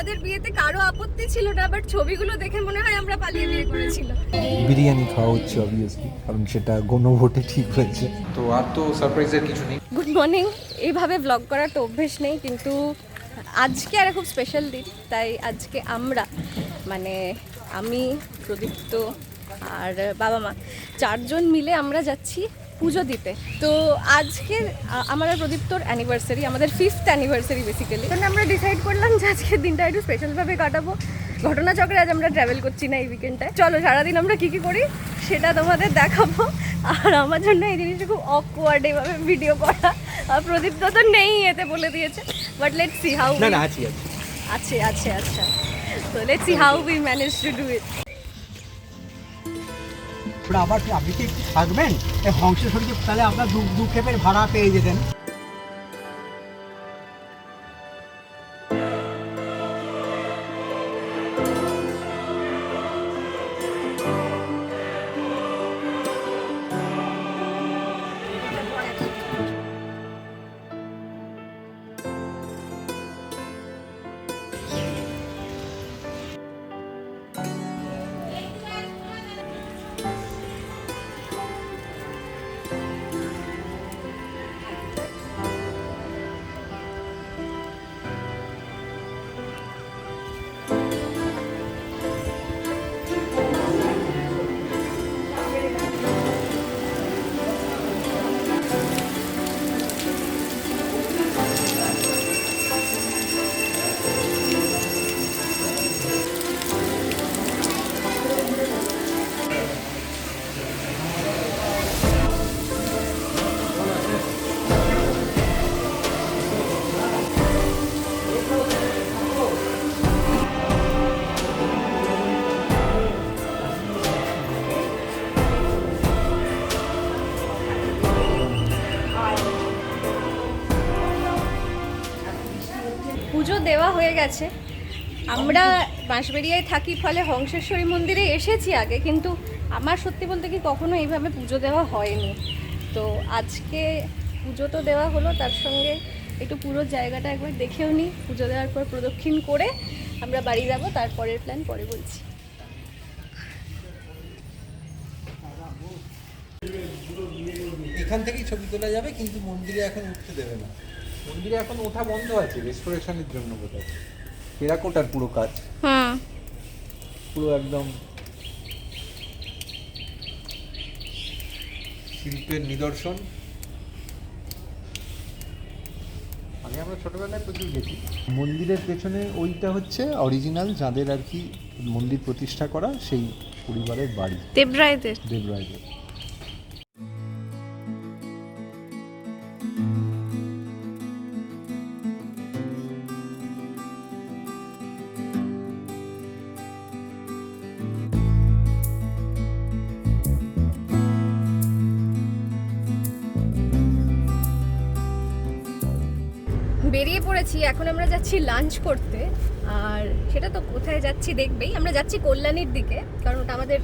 আমাদের বিয়েতে কারও আপত্তি ছিল না বাট ছবিগুলো দেখে মনে হয় আমরা পালিয়ে বিয়ে করেছিলাম বিরিয়ানি খাওয়া হচ্ছে অবভিয়াসলি কারণ সেটা গণভোটে ঠিক হয়েছে। তো আর তো সারপ্রাইজের কিছু নেই। গুড মর্নিং এইভাবে ব্লগ করার তো অভ্যেস নেই কিন্তু আজকে আর খুব স্পেশাল দিন তাই আজকে আমরা মানে আমি প্রদীপ্ত আর বাবা মা চারজন মিলে আমরা যাচ্ছি পুজো দিতে। তো আজকে আমার প্রদীপ্তর অ্যানিভার্সারি আমাদের ফিফথ অ্যানিভার্সারি বেসিক্যালি কারণ আমরা ডিসাইড করলাম যে আজকের দিনটা একটু স্পেশালভাবে কাটাবো। ঘটনাচক্রে আজ আমরা ট্রাভেল করছি না এই উইকেন্ডটায় চলো সারাদিন আমরা কী কী করি সেটা তোমাদের দেখাবো। আর আমার জন্য এই জিনিসটা খুব অকওয়ার্ড এইভাবে ভিডিও করা। আর প্রদীপ্ত তো নেই এতে বলে দিয়েছে। বাট লেটস সি হাউ না না আছি আছি। আছে আছে আচ্ছা। তো let's see how we manage to do it আবার কি আপনি কি থাকবেন? হংসেশ্বরীকে তাহলে আপনার দু দু ভাড়া পেয়ে যেতেন। হয়ে গেছে। আমরা বাঁশবেরিয়ায় থাকি, ফলে হংসেশ্বরী মন্দিরে এসেছি আগে, কিন্তু আমার সত্যি বলতে কি কখনো এইভাবে পুজো দেওয়া হয়নি। তো আজকে পুজো তো দেওয়া হলো, তার সঙ্গে একটু পুরো জায়গাটা একবার দেখেও নিই পুজো দেওয়ার পর প্রদক্ষিণ করে আমরা বাড়ি যাব তারপরের প্ল্যান পরে বলছি। এখান থেকেই ছবি তোলা যাবে, কিন্তু মন্দিরে এখন উঠতে দেবে না। মন্দিরে এখন ওঠা বন্ধ আছে রেস্টোরেশনের জন্য বোধহয়। টেরাকোটার পুরো কাজ। হুম। পুরো একদম শিল্পের নিদর্শন। আগে আমরা ছোটবেলায় প্রচুর গেছি। মন্দিরের পেছনে ওইটা হচ্ছে অরিজিনাল যাদের আর কি মন্দির প্রতিষ্ঠা করা সেই পরিবারের বাড়ি। দেবরায়দের। দেবরায়দের। বেরিয়ে পড়েছি। এখন আমরা যাচ্ছি লাঞ্চ করতে। আর সেটা তো কোথায় যাচ্ছি দেখবেই। আমরা যাচ্ছি কল্যাণীর দিকে, কারণ ওটা আমাদের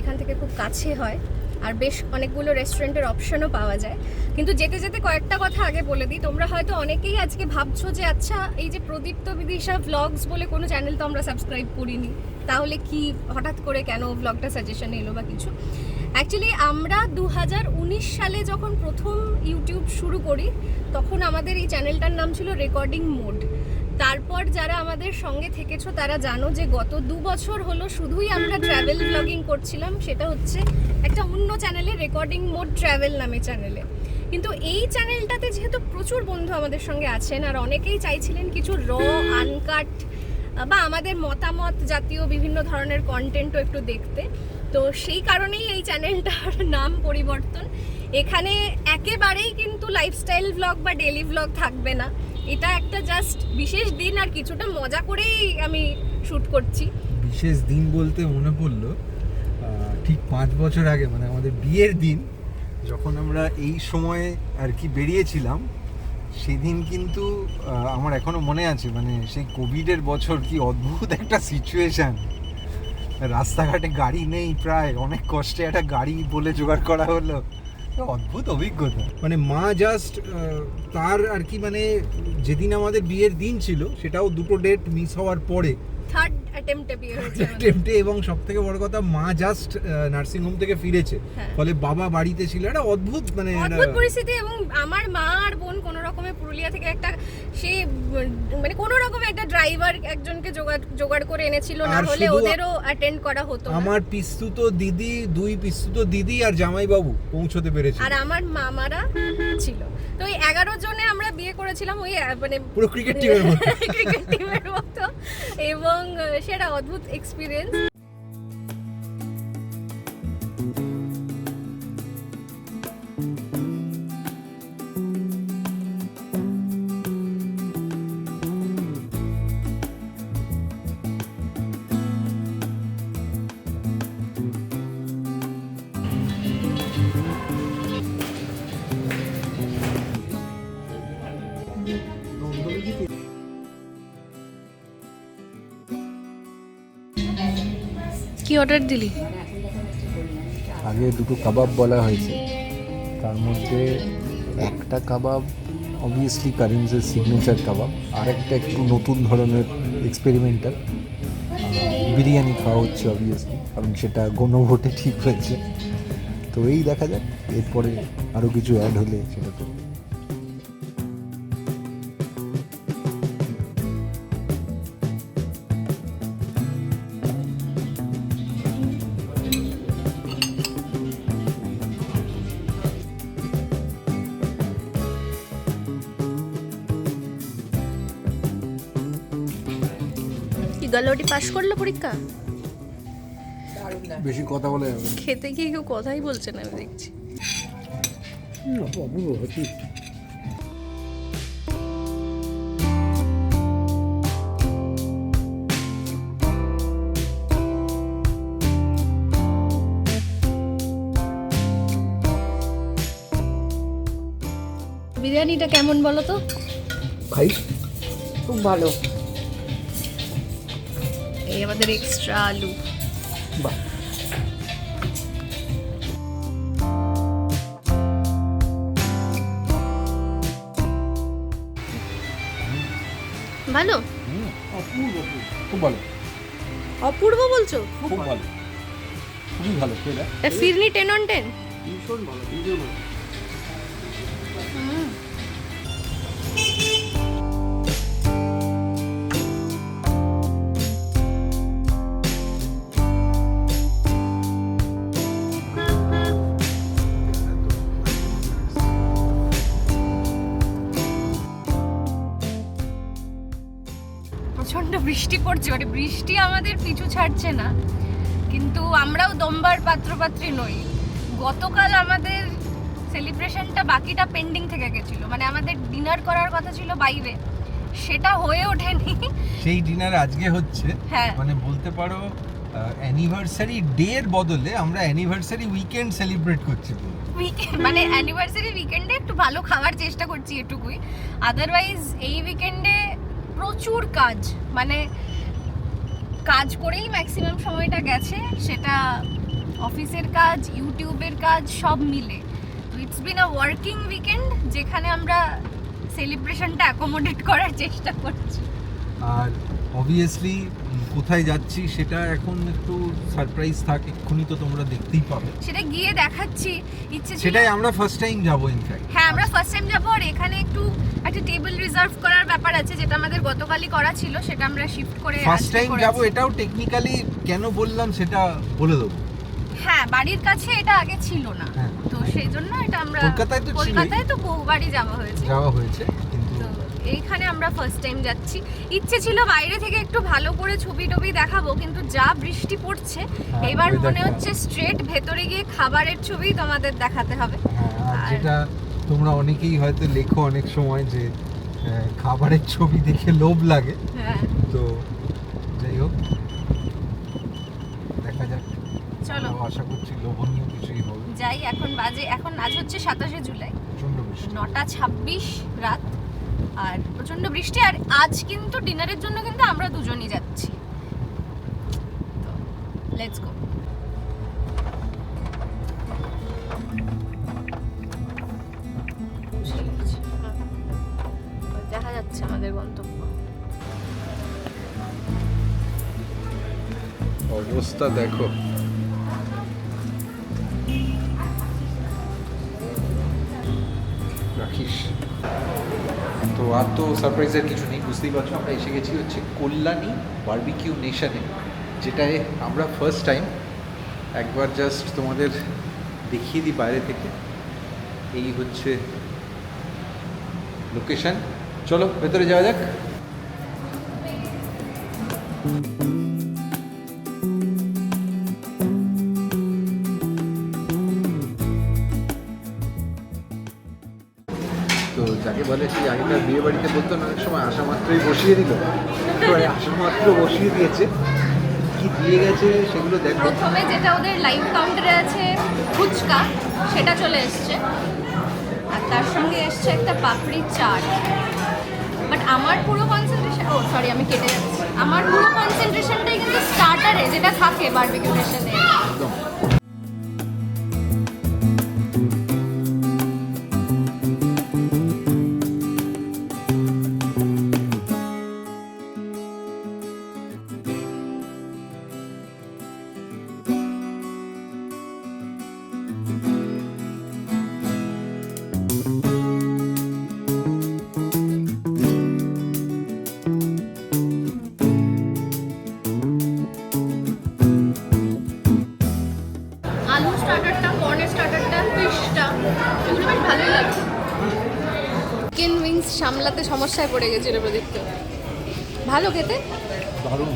এখান থেকে খুব কাছে হয়। আর বেশ অনেকগুলো রেস্টুরেন্টের অপশনও পাওয়া যায়। কিন্তু যেতে যেতে কয়েকটা কথা আগে বলে দিই। তোমরা হয়তো অনেকেই আজকে ভাবছ যে আচ্ছা এই যে প্রদীপ্ত বিদিশা ভ্লগস বলে কোনো চ্যানেল তো আমরা সাবস্ক্রাইব করিনি। তাহলে কি হঠাৎ করে কেন ভ্লগটা সাজেশনে এলো বা কিছু? অ্যাকচুয়ালি আমরা দু হাজার উনিশ সালে যখন প্রথম ইউটিউব শুরু করি, তখন আমাদের এই চ্যানেলটার নাম ছিল রেকর্ডিং মোড তারপর যারা আমাদের সঙ্গে থেকেছো, তারা জানো যে গত দু বছর হলো শুধুই আমরা ট্রাভেল ব্লগিং করছিলাম, সেটা হচ্ছে একটা অন্য চ্যানেলে রেকর্ডিং মোড ট্রাভেল নামে চ্যানেলে। কিন্তু এই চ্যানেলটাতে যেহেতু প্রচুর বন্ধু আমাদের সঙ্গে আছেন, আর অনেকেই চাইছিলেন কিছু র আনকাট বা আমাদের মতামত জাতীয় বিভিন্ন ধরনের কন্টেন্টও একটু দেখতে তো সেই কারণেই এই চ্যানেলটার নাম পরিবর্তন। এখানে একেবারেই কিন্তু লাইফস্টাইল ব্লগ বা ডেলি ব্লগ থাকবে না। এটা একটা জাস্ট বিশেষ দিন আর কিছুটা মজা করেই আমি শ্যুট করছি। বিশেষ দিন বলতে মনে পড়ল ঠিক পাঁচ বছর আগে মানে আমাদের বিয়ের দিন, যখন আমরা এই সময়ে আর কি বেরিয়েছিলাম, সেদিন কিন্তু আমার এখনও মনে আছে মানে সেই কোভিডের বছর কি অদ্ভুত একটা সিচুয়েশন রাস্তাঘাটে গাড়ি নেই প্রায়, অনেক কষ্টে একটা গাড়ি বলে জোগাড় করা হলো। অদ্ভুত অভিজ্ঞতা। মানে মা জাস্ট তার আর কি মানে যেদিন আমাদের বিয়ের দিন ছিল, সেটাও দুটো ডেট মিস হওয়ার পরে থার্ড অ্যাটেম্পটে বিয়ে হয়েছে অ্যাটেম্পটে এবং সব থেকে বড় কথা মা জাস্ট নার্সিং হোম থেকে ফিরেছে। হ্যাঁ। ফলে বাবা বাড়িতে ছিল একটা অদ্ভুত মানে অদ্ভুত পরিস্থিতি এবং আমার মা আর বোন কোনো রকমে পুরুলিয়া থেকে একটা সে মানে কোনো রকমে একটা ড্রাইভার একজনকে জোগাড় জোগাড় করে এনেছিল না হলে ওদেরও অ্যাটেন্ড করা হতো আমার পিস্তুত দিদি দুই পিস্তুত দিদি আর জামাইবাবু পৌঁছতে পেরেছে। আর আমার মামারা ছিল। তো ওই এগারো জনে আমরা বিয়ে করেছিলাম ওই মানে পুরো ক্রিকেট টিমের মতো। ক্রিকেট টিমের এবং সেটা অদ্ভুত এক্সপিরিয়েন্স কি অর্ডার দিলি? আগে দুটো কাবাব বলা হয়েছে। তার মধ্যে একটা কাবাব অবভিয়াসলি কারিমসের সিগনেচার কাবাব, আর একটা একটু নতুন ধরনের এক্সপেরিমেন্টাল বিরিয়ানি খাওয়া হচ্ছে অবভিয়াসলি কারণ সেটা গণভোটে ঠিক হয়েছে। তো এই দেখা যাক, এরপরে আরও কিছু অ্যাড হলে সেটা তো গালোটি পাশ করল পরীক্ষা? বেশি কথা বলে খেতে গিয়ে কেউ কথাই বলছে না আমি দেখছি। বিরিয়ানিটা কেমন বলো তো? খাই। খুব ভালো। এই আমাদের এক্সট্রা আলু। বাহ। ভালো? খুব ভালো। অপূর্ব বলছো? খুব ভালো। খুবই ভালো এটা? Phirni ten on ten? ভীষণ ভালো ভীষণ ভালো। পড়ছে মানে বৃষ্টি আমাদের পিছু ছাড়ছে না। কিন্তু আমরাও দমবার পাত্রপাত্রী নই। গতকাল আমাদের সেলিব্রেশনটা বাকিটা পেন্ডিং থেকে গেছিল। মানে আমাদের ডিনার করার কথা ছিল বাইরে। সেটা হয়ে ওঠেনি। সেই ডিনার আজকে হচ্ছে। হ্যাঁ। মানে বলতে পারো অ্যানিভার্সারি ডে এর বদলে আমরা অ্যানিভার্সারি উইকেন্ড সেলিব্রেট করছি উইকেন্ড মানে অ্যানিভার্সারি উইকেন্ডে একটু ভালো খাওয়ার চেষ্টা করছি এটুকুই। আদারওয়াইজ এই উইকেন্ডে প্রচুর কাজ মানে কাজ করেই ম্যাক্সিমাম সময়টা গেছে, সেটা অফিসের কাজ, ইউটিউবের কাজ, সব মিলে। It's been a working weekend যেখানে আমরা সেলিব্রেশনটা অ্যাকোমোডেট করার চেষ্টা করছি। আর অবভিয়াসলি কোথায় যাচ্ছি সেটা এখন একটু সারপ্রাইজ থাক এক্ষুনি তো তোমরা দেখতেই পাবে। সেটা গিয়ে দেখাচ্ছি ইচ্ছে ছিল সেটাই আমরা ফার্স্ট টাইম যাব ইনফ্যাক্ট হ্যাঁ আমরা ফার্স্ট টাইম যাব আর এখানে একটু একটা টেবিল রিজার্ভ করার ব্যাপার আছে যেটা আমাদের গতকালই করা ছিল সেটা আমরা শিফট করে ফার্স্ট টাইম। যাব এটাও টেকনিক্যালি কেন বললাম সেটা বলে দেবো। হ্যাঁ বাড়ির কাছে এটা আগে ছিল না। হ্যাঁ। তো সেই জন্য এটা আমরা কলকাতায় তো কলকাতায় তো বহুবারই যাওয়া হয়েছে। যাওয়া হয়েছে। এইখানে আমরা ফার্স্ট টাইম যাচ্ছি। ইচ্ছে ছিল বাইরে থেকে একটু ভালো করে ছবি টবি দেখাবো কিন্তু যা বৃষ্টি পড়ছে হ্যাঁ, এবার মনে হচ্ছে স্ট্রেট ভেতরে গিয়ে খাবারের ছবি তোমাদের দেখাতে হবে। হ্যাঁ, যেটা তোমরা অনেকেই হয়তো লেখো অনেক সময় যে খাবারের ছবি দেখে লোভ লাগে। হ্যাঁ। তো যাই হোক দেখা যাক। চলো। আশা করছি লোভনীয় কিছুই হবে। যাই এখন বাজে এখন আজ হচ্ছে সাতাশে জুলাই। নটা ছাব্বিশ রাত। আর প্রচণ্ড বৃষ্টি, আর আজ কিন্তু ডিনারের জন্য কিন্তু আমরা দুজনই যাচ্ছি। তো লেটস গো দেখা যাচ্ছে আমাদের গন্তব্য। অবস্থা দেখো। রাখিস তো আর তো সারপ্রাইজের কিছু নেই, বুঝতেই পারছ? আমরা এসে গেছি হচ্ছে কল্যাণী বার্বিকিউ নেশানে যেটায় আমরা ফার্স্ট টাইম একবার জাস্ট তোমাদের দেখিয়ে দিই বাইরে থেকে। এই হচ্ছে লোকেশন চলো, ভেতরে যাওয়া যাক। বসিয়ে দিল। এবারে আসা মাত্র বসিয়ে দিয়েছে। কি দিয়ে গেছে সেগুলো দেখো। প্রথমে যেটা ওদের লাইভ কাউন্টারে আছে ফুচকা সেটা চলে এসছে। আর তার সঙ্গে এসছে একটা পাপড়ি চাট। বাট আমার পুরো কনসেন্ট্রেশন ও সরি আমি কেটে যাচ্ছি। আমার পুরো কনসেন্ট্রেশনটাই কিন্তু স্টার্টারে যেটা থাকে বারবিকিউ নেশনে সমস্যায় পড়ে গেছিল প্রদীপ্ত ভালো খেতে? দারুণ।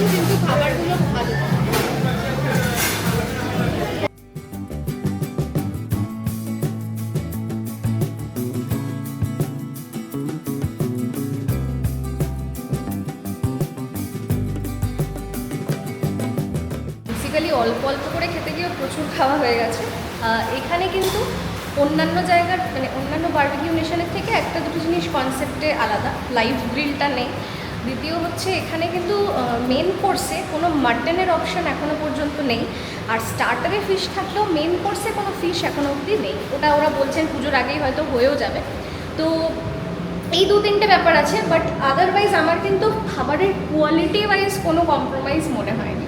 বেসিক্যালি অল্প অল্প করে খেতে গিয়ে প্রচুর খাওয়া হয়ে গেছে। এখানে কিন্তু অন্যান্য জায়গার মানে অন্যান্য বার্বিকিউ নেশনের থেকে একটা দুটো জিনিস কনসেপ্টে আলাদা। লাইভ গ্রিলটা নেই। দ্বিতীয় হচ্ছে এখানে কিন্তু মেন কোর্সে কোনো মাটনের অপশন এখনও পর্যন্ত নেই। আর স্টার্টারে ফিশ থাকলেও মেন কোর্সে কোনো ফিশ এখনও অবধি নেই। ওটা ওরা বলছেন পুজোর আগেই হয়তো হয়েও যাবে। তো এই দু তিনটে ব্যাপার আছে বাট আদারওয়াইজ আমার কিন্তু খাবারের কোয়ালিটি ওয়াইজ কোনো কম্প্রোমাইজ মনে হয়নি।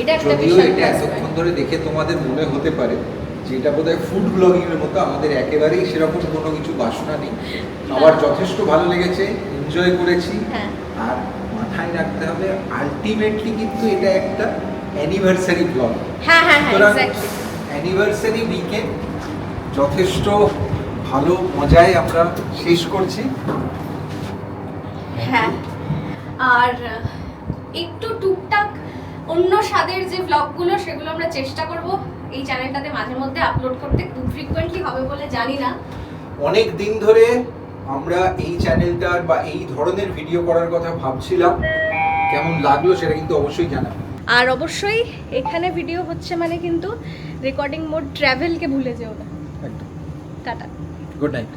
এটা একটা বিশাল এটা এতক্ষণ ধরে দেখে তোমাদের মনে হতে পারে যে এটা বোধহয় ফুড ব্লগিং এর মতো আমাদের একেবারেই সেরকম কোনো কিছু বাসনা নেই। আমার যথেষ্ট ভালো লেগেছে এনজয় করেছি। হ্যাঁ। আর মাথায় রাখতে হবে আলটিমেটলি কিন্তু এটা একটা অ্যানিভার্সারি ব্লগ হ্যাঁ হ্যাঁ সুতরাং অ্যানিভার্সারি উইকেন্ড যথেষ্ট ভালো মজায় আমরা শেষ করছি। হ্যাঁ আর একটু টুকটাক অন্য স্বাদের যে ব্লগগুলো সেগুলো আমরা চেষ্টা করব। এই চ্যানেলটাতে মাঝে মধ্যে আপলোড করতে খুব ফ্রিকোয়েন্টলি হবে বলে জানি না। অনেক দিন ধরে আমরা এই চ্যানেলটার বা এই ধরনের ভিডিও করার কথা ভাবছিলাম। কেমন লাগল সেটা কিন্তু অবশ্যই জানাবেন। আর অবশ্যই এখানে ভিডিও হচ্ছে মানে কিন্তু রেকর্ডিং মোড ট্রাভেলকে ভুলে যেও না। টাটা। Good night